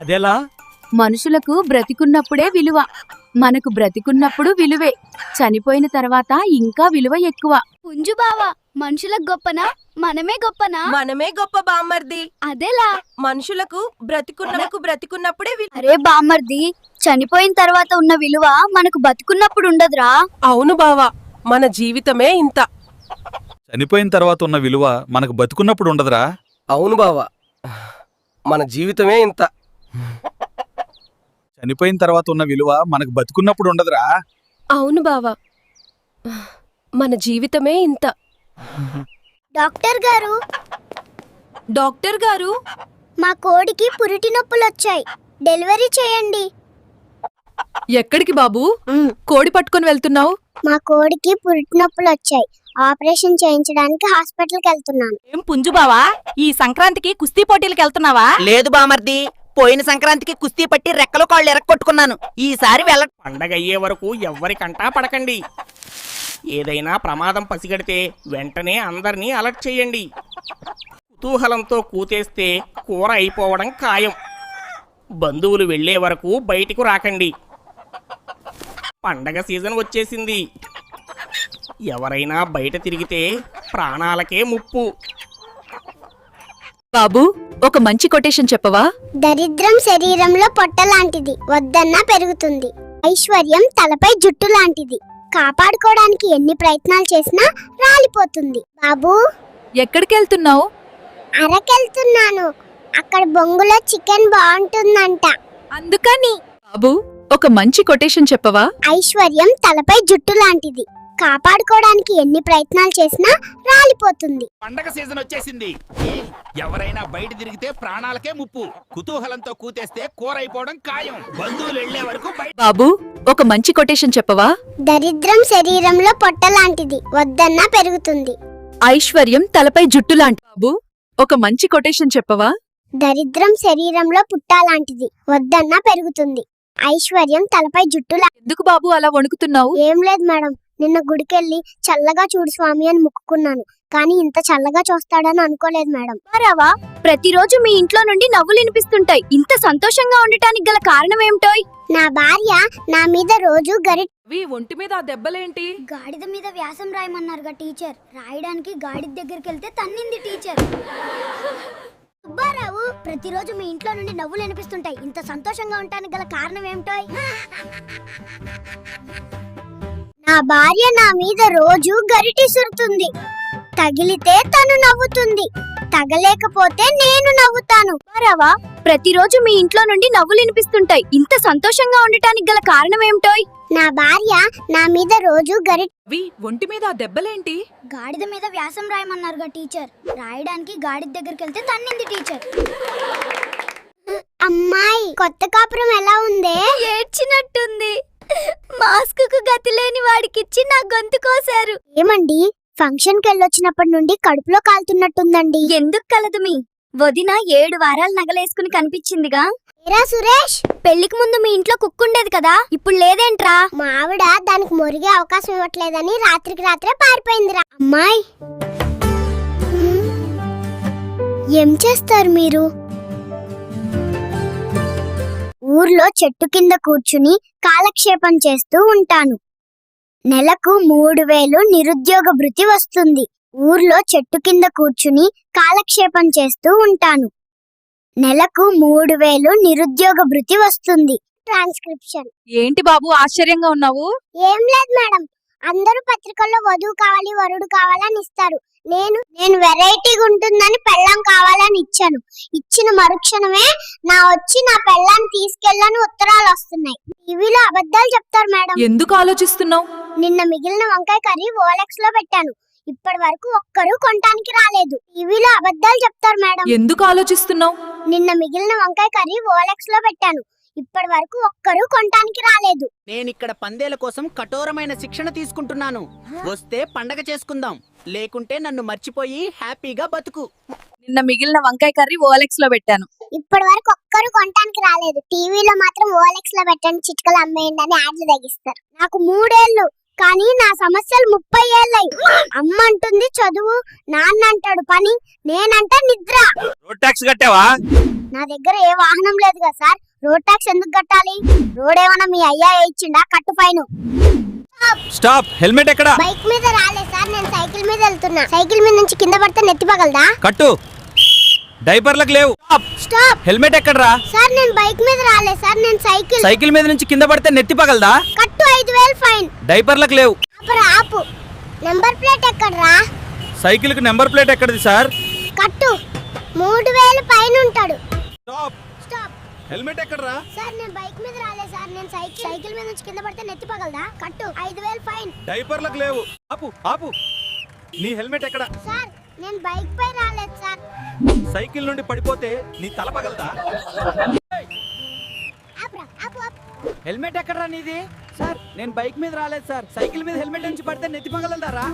అదెలా? మనుషులకు బ్రతికున్నప్పుడే విలువ. మనకు బ్రతికున్నప్పుడు విలువే. చనిపోయిన తర్వాత ఇంకా విలువ ఎక్కువ. పుంజు బావా మనుషులకు గొప్పనా? మనమే గొప్పనా? మనమే గొప్ప బామ్మర్ది. అదేలా? మనుషులకు బ్రతికున్నకు బ్రతికున్నప్పుడే అరే బామ్మర్ది చనిపోయిన తర్వాత ఉన్న విలువ మనకు బతుకున్నప్పుడు ఉండదురా. అవును బావా మన జీవితమే ఇంత. చనిపోయిన తర్వాత ఉన్న విలువ మనకు బతుకున్నప్పుడు ఉండదురా. అవును బావా మన జీవితమే ఇంత. చనిపోయిన తర్వాత ఉన్న విలువ మనకు బతుకున్నప్పుడు ఉండదురా. అవును బావా. మన జీవితమే ఇంత. డాక్టర్ గారు. డాక్టర్ గారు? మా కోడికి పురిటి నొప్పులు వచ్చాయి. డెలివరీ చేయండి. ఎక్కడికి బాబు? కోడి పట్టుకొని వెళ్తున్నావు? మా కోడికి పురిటి నొప్పులు వచ్చాయి. ఆపరేషన్ చేయించడానికి హాస్పిటల్కి వెళ్తున్నాను. ఏం పుంజు బావా? ఈ సంక్రాంతికి కుస్తీ పోటీలకు వెళ్తున్నావా? లేదు బామర్ది. పోయిన సంక్రాంతికి కుస్తీ పట్టి రెక్కలు కాళ్ళు ఎరక్కొట్టుకున్నాను ఈసారి వెళ్ళ పండగ అయ్యే వరకు ఎవ్వరికంటా పడకండి. ఏదైనా ప్రమాదం పసిగడితే వెంటనే అందరినీ అలర్ట్ చేయండి. కుతూహలంతో కూతేస్తే కూర అయిపోవడం ఖాయం. బంధువులు వెళ్ళే వరకు బయటికి రాకండి. పండగ సీజన్ వచ్చేసింది. ఎవరైనా బయట తిరిగితే ప్రాణాలకే ముప్పు. బాబు ఒక మంచి కొటేషన్ చెప్పవా? దరిద్రం శరీరంలో పొట్ట లాంటిది వద్దన్నా పెరుగుతుంది. ఐశ్వర్యం తలపై జుట్టు లాంటిది. కాపాడుకోవడానికి ఎన్ని ప్రయత్నాలు చేసినా రాలిపోతుంది. బాబు? ఎక్కడికి వెళ్తున్నావు అరకెళ్తున్నాను. అక్కడ బొంగులో చికెన్ బాగుంటుందంట. అందుకని. బాబు ఒక మంచి కొటేషన్ చెప్పవా? ఐశ్వర్యం తలపై జుట్టు లాంటిది. కాపాడుకోవడానికి ఎన్ని ప్రయత్నాలు చేసినా రాలిపోతుంది. పండగ సీజన్ వచ్చేసింది. ఎవరైనా బయట తిరిగితే ప్రాణాలకే ముప్పు. కుతూహలంతో కూతేస్తే కూర అయిపోవడం ఖాయం. బంధువులు వెళ్ళే వరకు బాబు ఒక మంచి కొటేషన్ చెప్పవా? దరిద్రం శరీరంలో పొట్ట లాంటిది. వద్దన్నా పెరుగుతుంది. ఐశ్వర్యం తలపై జుట్టు లాంటి బాబు ఒక మంచి కొటేషన్ చెప్పవా? దరిద్రం శరీరంలో పుట్ట లాంటిది. వద్దన్నా పెరుగుతుంది. ఐశ్వర్యం తలపై జుట్టు లా- ఎందుకు బాబు అలా వణుకుతున్నావు? ఏం లేదు మేడం. నిన్న గుడికెళ్ళి చల్లగా చూడు స్వామి అని మొక్కుకున్నాను. కానీ ఇంత చల్లగా చూస్తాడని అనుకోలేదు మేడం. రావా ప్రతిరోజు మీ ఇంట్లో నుండి నవ్వులు వినిపిస్తుంటాయి. ఇంత సంతోషంగా ఉండటానికి గల కారణం ఏమిటోయ్? నా భార్య నా మీద రోజు గరి ఒంటి మీద ఆ దెబ్బలేంటి? గాడిద మీద వ్యాసం రాయమన్నారుగా టీచర్. రాయడానికి గాడిద దగ్గరికి వెళ్తే తన్నింది టీచర్. సుబ్బారావు ప్రతిరోజు మీ ఇంట్లో నుండి నవ్వులు వినిపిస్తుంటాయి. ఇంత సంతోషంగా ఉండటానికి గల కారణం ఏమిటో నా భార్య నా మీద రోజు గరిటి సురుతుంది. తగిలితే తను నవ్వుతుంది. తగలేకపోతే నేను నవ్వుతాను. రావా ప్రతిరోజు మీ ఇంట్లో నుండి నవ్వులు వినిపిస్తుంటాయి. ఇంత సంతోషంగా ఉండటానికి గల కారణం ఏమిటోయ్? నా భార్య నా మీద రోజు గరి ఒంటి మీద ఆ దెబ్బలేంటి? గాడిద మీద వ్యాసం రాయమన్నారుగా టీచర్. రాయడానికి గాడిద దగ్గరికి వెళ్తే తన్నింది టీచర్. అమ్మాయి కొత్త కాపురం ఎలా ఉందే? ఏడ్చినట్టుంది. మాస్క్కు గతి లేని వాడికిచ్చి నా గొంతు కోసారు ఏమండి? ఫంక్షన్కి వెళ్ళొచ్చినప్పటి నుండి కడుపులో కాలుతున్నట్టుందండి. ఎందుకు కలదు మీ? వదిన ఏడు వారాలు నగలేసుకుని కనిపించిందిగా. ఏరా సురేష్ పెళ్ళికి ముందు మీ ఇంట్లో కుక్కుండేది కదా ఇప్పుడు లేదేంట్రా? మా ఆవిడ దానికి మురిగే అవకాశం ఇవ్వట్లేదని రాత్రికి రాత్రే పారిపోయిందిరా. అమ్మాయి. ఏం చేస్తారు మీరు? ఊర్లో చెట్టు కింద కూర్చుని కాలక్షేపం చేస్తూ ఉంటాను. నెలకు మూడు వేలు నిరుద్యోగ భృతి వస్తుంది. ఊర్లో చెట్టు కింద కూర్చుని కాలక్షేపం చేస్తూ ఉంటాను. నెలకు మూడు వేలు నిరుద్యోగ భృతి వస్తుంది. ట్రాన్స్క్రిప్షన్. ఏంటి బాబు ఆశ్చర్యంగా ఉన్నావు? ఏం లేదు మేడం. అందరూ పత్రికల్లో వధువు కావాలి వరుడు కావాలని ఇస్తారు. నేను నేను వెరైటీగా ఉంటుందని పెళ్ళం కావాలని ఇచ్చాను. ఇచ్చిన మరుక్షణమే నా వచ్చి నా పెళ్ళాన్ని తీసుకెళ్ళని ఉత్తరాలు వస్తున్నాయి. టీవీలో అబద్ధాలు చెప్తారు మేడం. ఎందుకు ఆలోచిస్తున్నావు? నిన్న మిగిలిన వంకాయ కర్రీ ఓలెక్స్లో పెట్టాను. ఇప్పటి వరకు ఒక్కరూ కొనటానికి రాలేదు. టీవీలో అబద్ధాలు చెప్తారు మేడం. ఎందుకు ఆలోచిస్తున్నావు? నిన్న మిగిలిన వంకాయ కర్రీ ఓలెక్స్లో పెట్టాను. ఇప్పటి వరకు ఒక్కరూ కొనటానికి రాలేదు. నేనిక్కడ పందేల కోసం కఠోరమైన శిక్షణ తీసుకుంటున్నాను. వస్తే పండగ చేసుకుందాం. లేకుంటే నన్ను మర్చిపోయి హ్యాపీగా బతుకు. నిన్న మిగిలిన వంకాయ కర్రీ ఓఎల్ఎక్స్లో పెట్టాను. ఇప్పటి వరకు ఒక్కరు కొనటానికి రాలేదు. టీవీలో మాత్రం ఓఎల్ఎక్స్లో పెట్టండి చిట్కలు అమ్మేయండి అని యాడ్లు తగ్గిస్తారు నాకు మూడేళ్ళు కానీ నా సమస్యలు ముప్పై ఏళ్ళయి అమ్మ అంటుంది చదువు నాన్న అంటాడు పని నేనంటే నిద్ర. రోడ్ ట్యాక్స్ కట్టావా? నా దగ్గర ఏ వాహనం లేదు కదా సార్. రోడ్ ట్యాక్స్ ఎందుకు కట్టాలి? రోడ్ ఏమన్నా మీ అయ్యా ఇచ్చిండా? కట్టు ఫైన్. స్టాప్ హెల్మెట్ ఎక్కడా? బైక్ మీద రాలే సార్ నేను సైకిల్ మీద వెళ్తున్నా. సైకిల్ మీద నుంచి కింద పడితే నెత్తి పగలదా? కట్టు. డైపర్లకు లేవు. స్టాప్. హెల్మెట్ ఎక్కడరా? సార్ నేను బైక్ మీద రాలే సార్ నేను సైకిల్. సైకిల్ మీద నుంచి కింద పడితే నెత్తి పగలదా? కట్టు ఐదు వేలు ఫైన్. డైపర్లకు లేవు. ఆపరా ఆపు. నెంబర్ ప్లేట్ ఎక్కడరా? సైకిల్కి నెంబర్ ప్లేట్ ఎక్కడిది సార్? కట్టు. మూడు వేలు పైన ఉంటాడు. స్టాప్. స్టాప్. హెల్మెట్ ఎక్కడరా? సార్ నేను బైక్ మీద రాలే సార్ నేను సైకిల్. సైకిల్ మీద నుంచి కింద పడితే నెత్తి పగలదా? కట్టు ఐదు వేలు ఫైన్. డైపర్లకు లేవు. ఆపు ఆపు. నీ హెల్మెట్ ఎక్కడ? సార్ నేను బైక్ పై రాలేదు సార్. సైకిల్ నుండి పడిపోతే నీ తల పగలదా? ఆపురా ఆపు ఆపు. హెల్మెట్ ఎక్కడరా నీది? సార్ నేను బైక్ మీద రాలేదు సార్. సైకిల్ మీద హెల్మెట్ నుంచి పడితే నెత్తి పగలదారా